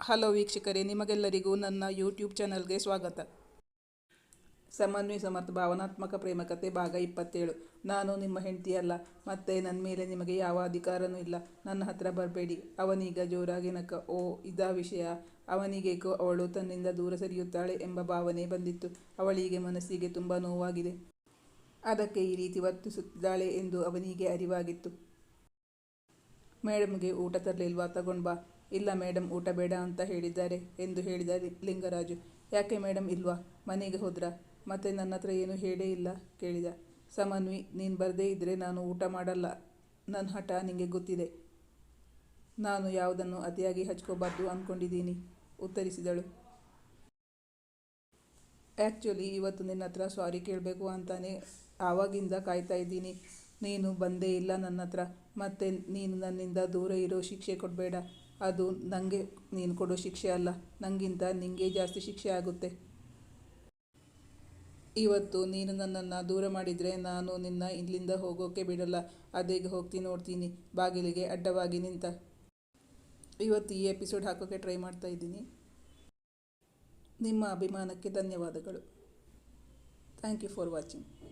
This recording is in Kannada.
ಹಲೋ ವೀಕ್ಷಕರೇ, ನಿಮಗೆಲ್ಲರಿಗೂ ನನ್ನ ಯೂಟ್ಯೂಬ್ ಚಾನಲ್ಗೆ ಸ್ವಾಗತ. ಸಮನ್ವಯ ಸಮರ್ಥ, ಭಾವನಾತ್ಮಕ ಪ್ರೇಮಕತೆ ಭಾಗ ಇಪ್ಪತ್ತೇಳು. ನಾನು ನಿಮ್ಮ ಹೆಂಡತಿಯಲ್ಲ ಮತ್ತೆ ನನ್ನ ಮೇಲೆ ನಿಮಗೆ ಯಾವ ಅಧಿಕಾರನೂ ಇಲ್ಲ. ನನ್ನ ಹತ್ರ ಬರಬೇಡಿ. ಅವನೀಗ ಜೋರಾಗಿ ನಕ್ಕ ಓ, ಇದಾ ವಿಷಯ. ಅವನಿಗೇಕೋ ಅವಳು ತನ್ನಿಂದ ದೂರ ಸರಿಯುತ್ತಾಳೆ ಎಂಬ ಭಾವನೆ ಬಂದಿತ್ತು. ಅವಳಿಗೆ ಮನಸ್ಸಿಗೆ ತುಂಬ ನೋವಾಗಿದೆ. ಅದಕ್ಕೆ ಈ ರೀತಿ ವರ್ತಿಸುತ್ತಿದ್ದಾಳೆ ಎಂದು ಅವನಿಗೆ ಅರಿವಾಗಿತ್ತು. ಮೇಡಮ್ಗೆ ಊಟ ತರಲಿಲ್ವಾ? ತಗೊಂಡ್ ಬಾ ಇಲ್ಲ ಮೇಡಮ್ ಊಟ ಬೇಡ ಅಂತ ಹೇಳಿದ್ದಾರೆ ಎಂದು ಹೇಳಿದ ಲಿಂಗರಾಜು. ಯಾಕೆ ಮೇಡಮ್ ಇಲ್ವಾ? ಮನೆಗೆ ಹೋದ್ರಾ? ಮತ್ತೆ ನನ್ನ ಹತ್ರ ಏನು ಹೇಳೇ ಇಲ್ಲ ಕೇಳಿದ. ಸಮನ್ವಿ, ನೀನು ಬರದೇ ಇದ್ದರೆ ನಾನು ಊಟ ಮಾಡಲ್ಲ. ನನ್ನ ಹಠ ನಿಮಗೆ ಗೊತ್ತಿದೆ. ನಾನು ಯಾವುದನ್ನು ಅತಿಯಾಗಿ ಹಚ್ಕೋಬಾರ್ದು ಅಂದ್ಕೊಂಡಿದ್ದೀನಿ ಉತ್ತರಿಸಿದಳು. ಆ್ಯಕ್ಚುಲಿ ಇವತ್ತು ನಿನ್ನ ಹತ್ರ ಸಾರಿ ಕೇಳಬೇಕು ಅಂತಾನೆ ಆವಾಗಿಂದ ಕಾಯ್ತಾ ಇದ್ದೀನಿ. ನೀನು ಬಂದೇ ಇಲ್ಲ ನನ್ನ ಹತ್ರ. ಮತ್ತು ನೀನು ನನ್ನಿಂದ ದೂರ ಇರೋ ಶಿಕ್ಷೆ ಕೊಡಬೇಡ. ಅದು ನನಗೆ ನೀನು ಕೊಡೋ ಶಿಕ್ಷೆ ಅಲ್ಲ. ನನಗಿಂತ ನಿಂಗೆ ಜಾಸ್ತಿ ಶಿಕ್ಷೆ ಆಗುತ್ತೆ. ಇವತ್ತು ನೀನು ನನ್ನನ್ನು ದೂರ ಮಾಡಿದರೆ ನಾನು ನಿನ್ನ ಇಲ್ಲಿಂದ ಹೋಗೋಕೆ ಬಿಡಲ್ಲ. ಅದೇಗೆ ಹೋಗ್ತೀನಿ, ನೋಡ್ತೀನಿ. ಬಾಗಿಲಿಗೆ ಅಡ್ಡವಾಗಿ ನಿಂತ. ಇವತ್ತು ಈ ಎಪಿಸೋಡ್ ಹಾಕೋಕ್ಕೆ ಟ್ರೈ ಮಾಡ್ತಾ ಇದ್ದೀನಿ. ನಿಮ್ಮ ಅಭಿಮಾನಕ್ಕೆ ಧನ್ಯವಾದಗಳು. Thank you for watching.